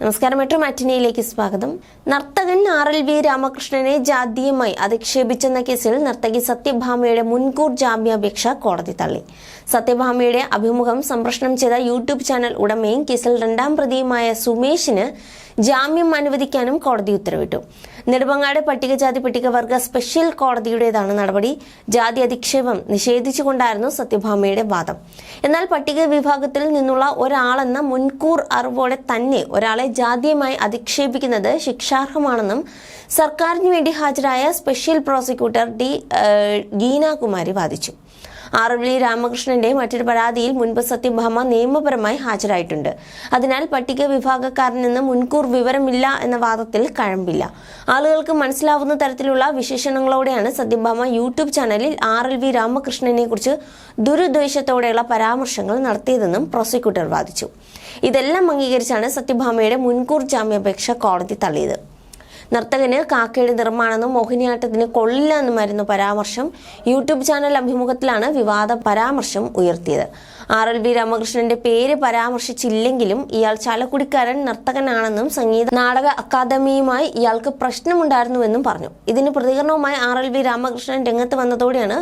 നമസ്കാരം. മെട്രോ മാറ്റിനിയിലേക്ക് സ്വാഗതം. നർത്തകൻ ആർ എൽ വി രാമകൃഷ്ണനെ ജാതീയമായി അധിക്ഷേപിച്ചെന്ന കേസിൽ നർത്തകി സത്യഭാമയുടെ മുൻകൂർ ജാമ്യാപേക്ഷ കോടതി തള്ളി. സത്യഭാമയുടെ അഭിമുഖം സംപ്രഷണം ചെയ്ത യൂട്യൂബ് ചാനൽ ഉടമയും കേസിൽ രണ്ടാം പ്രതിയുമായ സുമേഷിന് ജാമ്യം അനുവദിക്കാനും കോടതി ഉത്തരവിട്ടു. നെടുമങ്ങാട് പട്ടികജാതി പട്ടികവർഗ സ്പെഷ്യൽ കോടതിയുടേതാണ് നടപടി. ജാതി അധിക്ഷേപം നിഷേധിച്ചുകൊണ്ടായിരുന്നു സത്യഭാമയുടെ വാദം. എന്നാൽ പട്ടിക വിഭാഗത്തിൽ നിന്നുള്ള ഒരാളെന്ന മുൻകൂർ അറിവോടെ തന്നെ ഒരാളെ ജാതീയമായി അധിക്ഷേപിക്കുന്നത് ശിക്ഷാർഹമാണെന്നും സർക്കാരിന് വേണ്ടി ഹാജരായ സ്പെഷ്യൽ പ്രോസിക്യൂട്ടർ ഡി ഗീനാകുമാരി വാദിച്ചു. ആറവിളി രാമകൃഷ്ണന്റെ മറ്റൊരു പരാതിയിൽ മുൻപ് സത്യഭാമ നിയമപരമായി ഹാജരായിട്ടുണ്ട്. അതിനാൽ പട്ടിക വിഭാഗക്കാരനെന്ന് മുൻകൂർ വിവരമില്ല എന്ന വാദത്തിൽ കഴമ്പില്ല. ആളുകൾക്ക് മനസ്സിലാവുന്ന തരത്തിലുള്ള വിശേഷണങ്ങളോടെയാണ് സത്യഭാമ യൂട്യൂബ് ചാനലിൽ ആർ എൽ വി രാമകൃഷ്ണനെ കുറിച്ച് ദുരുദ്ദേശത്തോടെയുള്ള പരാമർശങ്ങൾ നടത്തിയതെന്നും പ്രോസിക്യൂട്ടർ വാദിച്ചു. ഇതെല്ലാം അംഗീകരിച്ചാണ് സത്യഭാമയുടെ മുൻകൂർ ജാമ്യാപേക്ഷ കോടതി തള്ളിയത്. നർത്തകന് കാക്കയുടെ നിർമ്മാണമെന്നും മോഹിനിയാട്ടത്തിന് കൊള്ളില്ല എന്നുമായിരുന്നു പരാമർശം. യൂട്യൂബ് ചാനൽ അഭിമുഖത്തിലാണ് വിവാദ പരാമർശം ഉയർത്തിയത്. ആർ എൽ വി രാമകൃഷ്ണന്റെ പേര് പരാമർശിച്ചില്ലെങ്കിലും ഇയാൾ ചാലക്കുടിക്കാരൻ നർത്തകനാണെന്നും സംഗീത നാടക അക്കാദമിയുമായി ഇയാൾക്ക് പ്രശ്നമുണ്ടായിരുന്നുവെന്നും പറഞ്ഞു. ഇതിന് പ്രതികരണവുമായി ആർ എൽ വി രാമകൃഷ്ണൻ രംഗത്ത് വന്നതോടെയാണ്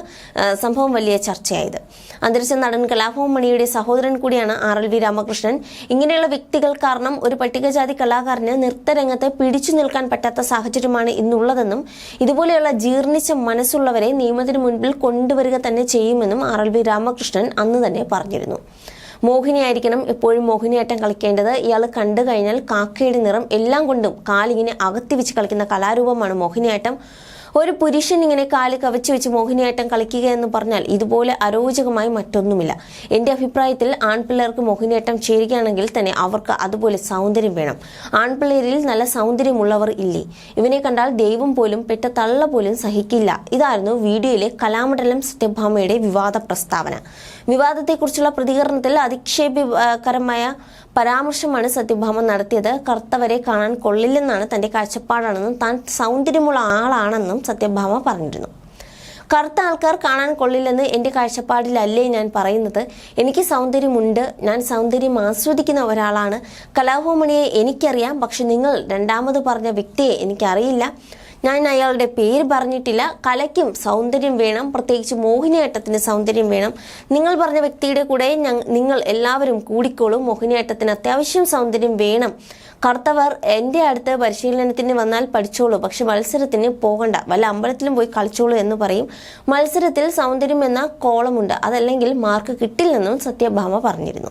സംഭവം വലിയ ചർച്ചയായത്. അന്തരിച്ച നടൻ കലാഭവൻ മണിയുടെ സഹോദരൻ കൂടിയാണ് ആർ എൽ വി രാമകൃഷ്ണൻ. ഇങ്ങനെയുള്ള വ്യക്തികൾ കാരണം ഒരു പട്ടികജാതി കലാകാരന് നൃത്തരംഗത്ത് പിടിച്ചു നിൽക്കാൻ പറ്റാത്ത സാഹചര്യമാണ് ഇന്നുള്ളതെന്നും ഇതുപോലെയുള്ള ജീർണിച്ച മനസ്സുള്ളവരെ നിയമത്തിന് മുൻപിൽ കൊണ്ടുവരിക തന്നെ ചെയ്യുമെന്നും ആർ എൽ വി രാമകൃഷ്ണൻ അന്ന് തന്നെ പറഞ്ഞിരുന്നു. മോഹിനിയായിരിക്കണം ഇപ്പോഴും മോഹിനിയാട്ടം കളിക്കേണ്ടത്. ഇയാൾ കണ്ടു കഴിഞ്ഞാൽ കാക്കയുടെ നിറം എല്ലാം കൊണ്ടും കാലിങ്ങനെ അകത്തി വെച്ച് കളിക്കുന്ന കലാരൂപമാണ് മോഹിനിയാട്ടം. ഒരു പുരുഷൻ ഇങ്ങനെ കാൽ കവച്ചു വെച്ച് മോഹിനിയാട്ടം കളിക്കുക എന്ന് പറഞ്ഞാൽ ഇതുപോലെ അരോചകമായി മറ്റൊന്നുമില്ല. എന്റെ അഭിപ്രായത്തിൽ ആൺപിള്ളേർക്ക് മോഹിനിയാട്ടം ചേരുകയാണെങ്കിൽ തന്നെ അവർക്ക് അതുപോലെ സൗന്ദര്യം വേണം. ആൺപിള്ളേരിൽ നല്ല സൗന്ദര്യമുള്ളവർ ഇല്ലേ? ഇവനെ കണ്ടാൽ ദൈവം പോലും പെട്ട തള്ള പോലും സഹിക്കില്ല. ഇതായിരുന്നു വീഡിയോയിലെ കലാമണ്ഡലം സത്യഭാമയുടെ വിവാദ പ്രസ്താവന. വിവാദത്തെക്കുറിച്ചുള്ള പ്രതികരണത്തിൽ അധിക്ഷേപകരമായ പരാമർശമാണ് സത്യഭാമ നടത്തിയത്. കർത്തവരെ കാണാൻ കൊള്ളില്ലെന്നാണ് തന്റെ കാഴ്ചപ്പാടാണെന്നും താൻ സൗന്ദര്യമുള്ള ആളാണെന്നും സത്യഭാമ പറഞ്ഞിരുന്നു. കറുത്ത ആൾക്കാർ കാണാൻ കൊള്ളില്ലെന്ന് എന്റെ കാഴ്ചപ്പാടിലല്ലേ ഞാൻ പറയുന്നത്? എനിക്ക് സൗന്ദര്യമുണ്ട്. ഞാൻ സൗന്ദര്യം ആസ്വദിക്കുന്ന ഒരാളാണ്. കലാഭവമണിയെ എനിക്കറിയാം. പക്ഷെ നിങ്ങൾ രണ്ടാമത് പറഞ്ഞ വ്യക്തിയെ എനിക്കറിയില്ല. ഞാൻ അയാളുടെ പേര് പറഞ്ഞിട്ടില്ല. കലയ്ക്കും സൗന്ദര്യം വേണം. പ്രത്യേകിച്ച് മോഹിനിയാട്ടത്തിന് സൗന്ദര്യം വേണം. നിങ്ങൾ പറഞ്ഞ വ്യക്തിയുടെ കൂടെ നിങ്ങൾ എല്ലാവരും കൂടിക്കോളും. മോഹിനിയാട്ടത്തിന് അത്യാവശ്യം സൗന്ദര്യം വേണം. കറുത്തവർ എന്റെ അടുത്ത് പരിശീലനത്തിന് വന്നാൽ പഠിച്ചോളൂ. പക്ഷെ മത്സരത്തിന് പോകണ്ട. വല്ല അമ്പലത്തിലും പോയി കളിച്ചോളൂ എന്ന് പറയും. മത്സരത്തിൽ സൗന്ദര്യം എന്ന കോളമുണ്ട്. അതല്ലെങ്കിൽ മാർക്ക് കിട്ടില്ലെന്നും സത്യഭാമ പറഞ്ഞിരുന്നു.